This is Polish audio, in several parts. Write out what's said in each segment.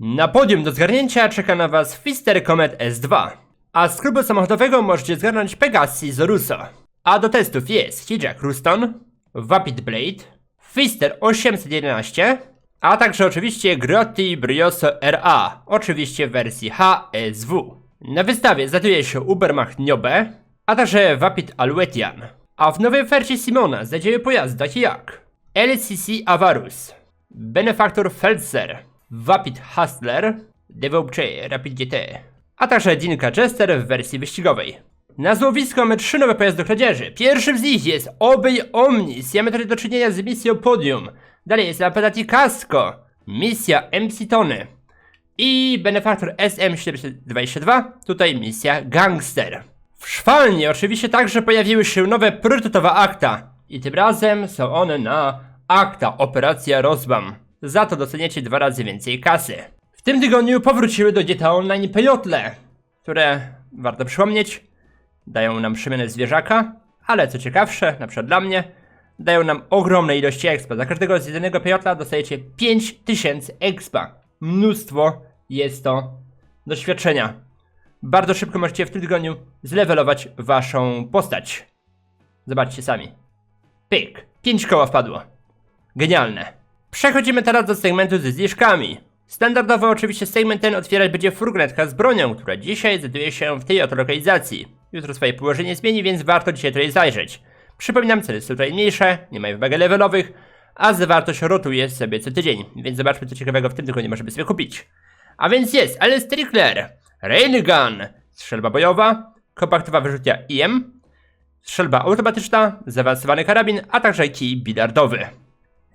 Na podium do zgarnięcia czeka na Was Fister Comet S2. A z klubu samochodowego możecie zgarnąć Pegasi Zoruso. A do testów jest Hijack Ruston, Vapid Blade, Fister 811, a także oczywiście Grotti Brioso RA, oczywiście w wersji HSW. Na wystawie znajduje się Ubermacht Niobe, a także Vapid Alouetian. A w nowej ofercie Simona znajdziemy pojazdy takie jak LCC Avarus, Benefactor Felser, Vapid Hustler, Devope Rapid GT, a także Dinka Jester w wersji wyścigowej. Na złowisko mamy trzy nowe pojazdy do kradzieży. Pierwszym z nich jest Obey Omnis. Ja mamy do czynienia z misją Podium. Dalej jest Lampedati Casco. Misja MC Tony. I Benefactor SM722. Tutaj misja Gangster. W szwalni oczywiście także pojawiły się nowe priorytetowe akta. I tym razem są one na akta Operacja Rozbam. Za to doceniacie dwa razy więcej kasy. W tym tygodniu powróciły do GTA Online pejotle, które, warto przypomnieć, dają nam przemianę zwierzaka, ale co ciekawsze, na przykład dla mnie, dają nam ogromne ilości expa. Za każdego z jedynego pejotla dostajecie 5000 expa. Mnóstwo jest to doświadczenia. Bardzo szybko możecie w tym tygodniu zlevelować waszą postać. Zobaczcie sami. Pyk. 5 koła wpadło. Genialne. Przechodzimy teraz do segmentu ze zniżkami. Standardowo oczywiście segment ten otwierać będzie furgonetka z bronią, która dzisiaj znajduje się w tej oto lokalizacji. Jutro swoje położenie zmieni, więc warto dzisiaj tutaj zajrzeć. Przypominam, ceny są tutaj mniejsze, nie mają wymagań levelowych, a zawartość rotuje sobie co tydzień, więc zobaczmy co ciekawego w tym tygodniu możemy sobie kupić. A więc jest Alice Trickler, Railgun, strzelba bojowa, kompaktowa wyrzutnia IM, strzelba automatyczna, zaawansowany karabin, a także kij bilardowy.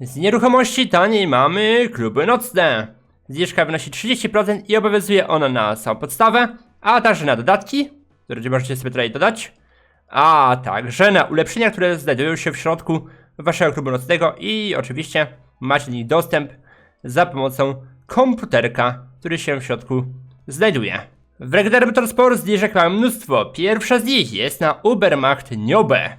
Z nieruchomości taniej mamy kluby nocne. Zniżka wynosi 30% i obowiązuje ona na samą podstawę, a także na dodatki, które możecie sobie tutaj dodać, a także na ulepszenia, które znajdują się w środku waszego klubu nocnego i oczywiście macie do nich dostęp za pomocą komputerka, który się w środku znajduje. W Regdar Motorsport zniżek mamy mnóstwo. Pierwsza z nich jest na Ubermacht Niobe.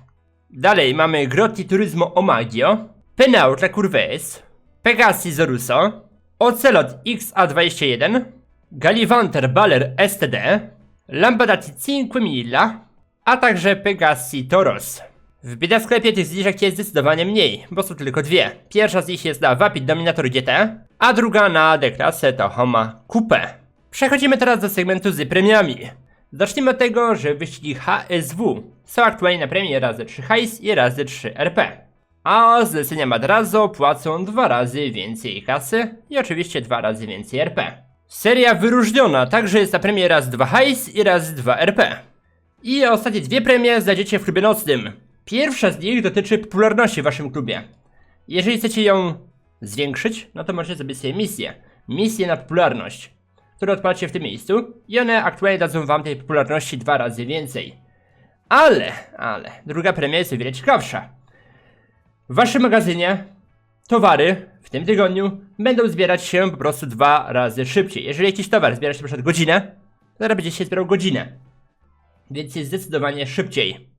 Dalej mamy Grotti Turismo Omaggio, Penaut La Curves, Pegasi Zoruso, Ocelot XA21, Galivanter Baller STD, Lampadati Cinquemilla, a także Pegasi Toros. W biedasklepie tych zniżek jest zdecydowanie mniej, bo są tylko dwie. Pierwsza z nich jest na Vapid Dominator GT, a druga na D-klasę Tahoma Coupe. Przechodzimy teraz do segmentu z premiami. Zacznijmy od tego, że wyścigi HSW są aktualnie na premie razy 3 hajs i razy 3 RP. A zlecenia Madrazo płacą dwa razy więcej kasy i oczywiście dwa razy więcej RP. Seria wyróżniona także jest na premie raz 2 hajs i raz 2 RP. I ostatnie dwie premie znajdziecie w klubie nocnym. Pierwsza z nich dotyczy popularności w waszym klubie. Jeżeli chcecie ją zwiększyć, no to możecie zrobić sobie misję. Misję na popularność, które odpalacie w tym miejscu i one aktualnie dadzą wam tej popularności dwa razy więcej. Ale, ale, druga premia jest o wiele ciekawsza. W waszym magazynie towary w tym tygodniu będą zbierać się po prostu dwa razy szybciej. Jeżeli jakiś towar zbiera się na przykład godzinę, to teraz będzie się zbierał godzinę. Więc jest zdecydowanie szybciej.